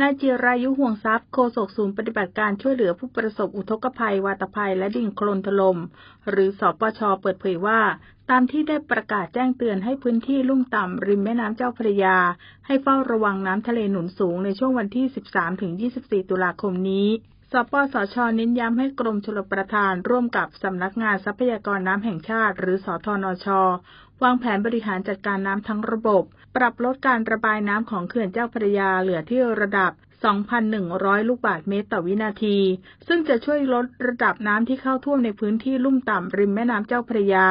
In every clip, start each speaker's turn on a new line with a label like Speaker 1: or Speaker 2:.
Speaker 1: นายจิรายุห่วงทรัพย์โฆษกศูนย์ปฏิบัติการช่วยเหลือผู้ประสบอุทกภัย วาตภัย และดิ่งโคลนถล่มหรือสปชเปิดเผยว่า ตามที่ได้ประกาศแจ้งเตือนให้พื้นที่ลุ่มต่ำ ริมแม่น้ำเจ้าพระยา ให้เฝ้าระวังน้ำทะเลหนุนสูงในช่วงวันที่ 13-24 ตุลาคมนี้ สปสชเน้นย้ำให้กรมชลประทานร่วมกับสำนักงานทรัพยากรน้ำแห่งชาติ หรือสทนช วางแผนบริหารจัดการน้ำทั้งระบบ ปรับลดการระบายน้ำของเขื่อนเจ้าพระยาเหลือที่ระดับ 2,100 ลูกบาศก์เมตรต่อวินาที ซึ่งจะช่วยลดระดับน้ำที่เข้าท่วมในพื้นที่ลุ่มต่ำริมแม่น้ำเจ้าพระยา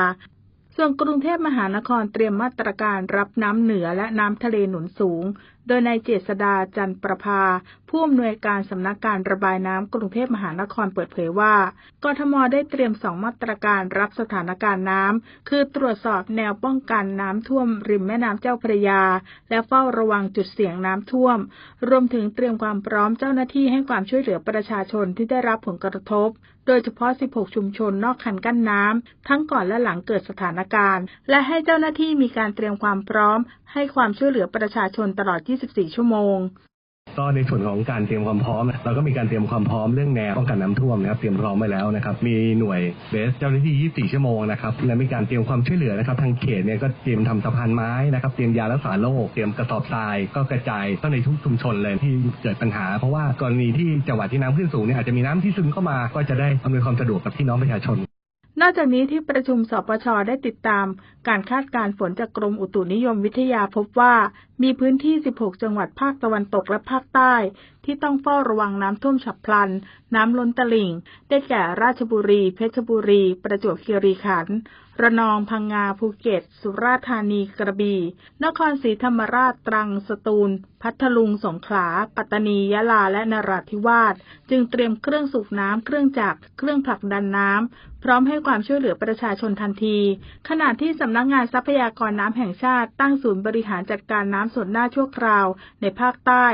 Speaker 1: ส่วนกรุงเทพมหานครเตรียมมาตรการรับน้ำเหนือและน้ำทะเลหนุนสูง ดยนายเจษดาจันประภา ผู้อำนวยการสำนักการระบายน้ำกรุงเทพมหานครเปิดเผยว่ากทมได้เตรียมสองมาตรการรับสถานการณ์น้ำคือตรวจสอบแนวป้องกันน้ำท่วม ริมแม่น้ำเจ้าพระยา และเฝ้าระวังจุดเสี่ยงน้ำท่วม รวมถึงเตรียมความพร้อมเจ้าหน้าที่ให้ความช่วยเหลือประชาชนที่ได้รับผลกระทบ โดยเฉพาะ 16 ชุมชนนอกคันกั้นน้ำทั้งก่อนและหลังเกิดสถานการณ์ และให้เจ้าหน้าที่มีการเตรียมความพร้อม ให้ความช่วยเหลือประชาชนตลอด 24 ชั่วโมง
Speaker 2: ก็ในส่วนของการเตรียมความพร้อมนะเราก็มีการเตรียมความพร้อมเรื่องแนวป้องกันน้ำท่วมนะครับเตรียมพร้อมไว้แล้วนะครับมีหน่วยเบสเจ้าหน้าที่ 24 ชั่วโมงนะครับและมีการเตรียมความช่วยเหลือนะครับทางเขตเนี่ยก็เตรียมทำสะพานไม้นะครับเตรียมยารักษาโรคเตรียมกระสอบทราย ก็กระจายก็ในทุกชุมชนเลยที่เกิดปัญหา เพราะว่ากรณีที่จังหวัดที่น้ำขึ้นสูงเนี่ยอาจจะมีน้ำที่ซึมเข้ามาก็จะได้อำนวยความสะดวกกับพี่น้องประชาชน
Speaker 1: นอกจากนี้ที่ประชุมสปชได้ติดตามการคาดการณ์ฝนจากกรมอุตุนิยมวิทยาพบว่า มีพื้นที่ 16 จังหวัดภาคตะวันตกและภาคใต้ ที่ต้องเฝ้าระวังน้ำท่วมฉับพลัน น้ำล้นตลิ่ง ได้แก่ราชบุรี เพชรบุรี ประจวบคีรีขันธ์ ระนอง พังงา ภูเก็ต สุราษฎร์ธานี กระบี่ นครศรีธรรมราช ตรัง สตูล พัทลุง สงขลา ปัตตานี ยะลา และนราธิวาส จึงเตรียมเครื่องสูบน้ำ เครื่องจักร เครื่องผลักดันน้ำ พร้อมให้ความช่วยเหลือประชาชนทันที ขณะที่สำนักงานทรัพยากรน้ำแห่งชาติตั้งศูนย์บริหารจัดการน้ำส่วนหน้าชั่วคราวในภาคใต้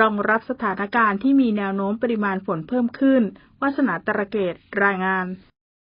Speaker 1: รองรับสถานการณ์ที่มีแนวโน้มปริมาณฝนเพิ่มขึ้น วัสนาตระเกตรายงาน